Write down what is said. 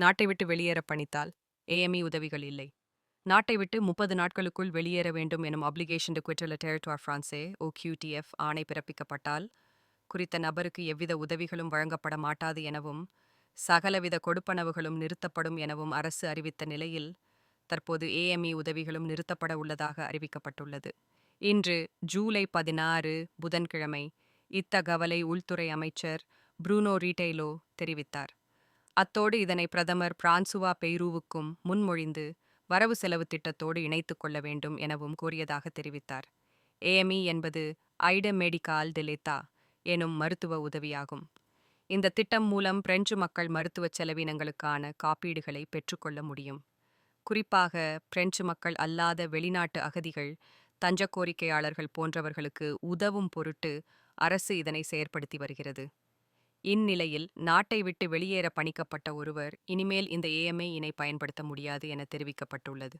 நாட்டை விட்டு வெளியேற பணித்தால் ஏஎம்இ உதவிகள் இல்லை. நாட்டை விட்டு முப்பது நாட்களுக்குள் வெளியேற வேண்டும் எனும் அப்ளிகேஷன் டு குவிட்டல டெரிட்டோர் பிரான்சே ஓ கியூடிஎஃப் ஆணை பிறப்பிக்கப்பட்டால் குறித்த நபருக்கு எவ்வித உதவிகளும் வழங்கப்பட மாட்டாது எனவும் சகலவித கொடுப்பனவுகளும் நிறுத்தப்படும் எனவும் அரசு அறிவித்த நிலையில் தற்போது ஏஎம்இ உதவிகளும் நிறுத்தப்பட உள்ளதாக அறிவிக்கப்பட்டுள்ளது. இன்று ஜூலை பதினாறு புதன்கிழமை இத்தகவலை உள்துறை அமைச்சர் ப்ரூனோ ரீட்டெய்லோ தெரிவித்தார். அத்தோடு இதனை பிரதமர் பிரான்சுவா பெய்ரூவுக்கும் முன்மொழிந்து வரவு செலவு திட்டத்தோடு இணைத்துக் கொள்ள வேண்டும் எனவும் கூறியதாக தெரிவித்தார். ஏஎம்இ என்பது ஐட மெடிகால் டெலேத்தா எனும் மருத்துவ உதவியாகும். இந்த திட்டம் மூலம் பிரெஞ்சு மக்கள் மருத்துவ செலவினங்களுக்கான காப்பீடுகளை பெற்றுக்கொள்ள முடியும். குறிப்பாக பிரெஞ்சு மக்கள் அல்லாத வெளிநாட்டு அகதிகள் தஞ்ச கோரிக்கையாளர்கள் போன்றவர்களுக்கு உதவும் பொருட்டு அரசு இதனை செயற்படுத்தி வருகிறது. இந்நிலையில் நாட்டை விட்டு வெளியேற பணிக்கப்பட்ட ஒருவர் இனிமேல் இந்த ஏஎம்ஏ இணை பயன்படுத்த முடியாது என தெரிவிக்கப்பட்டுள்ளது.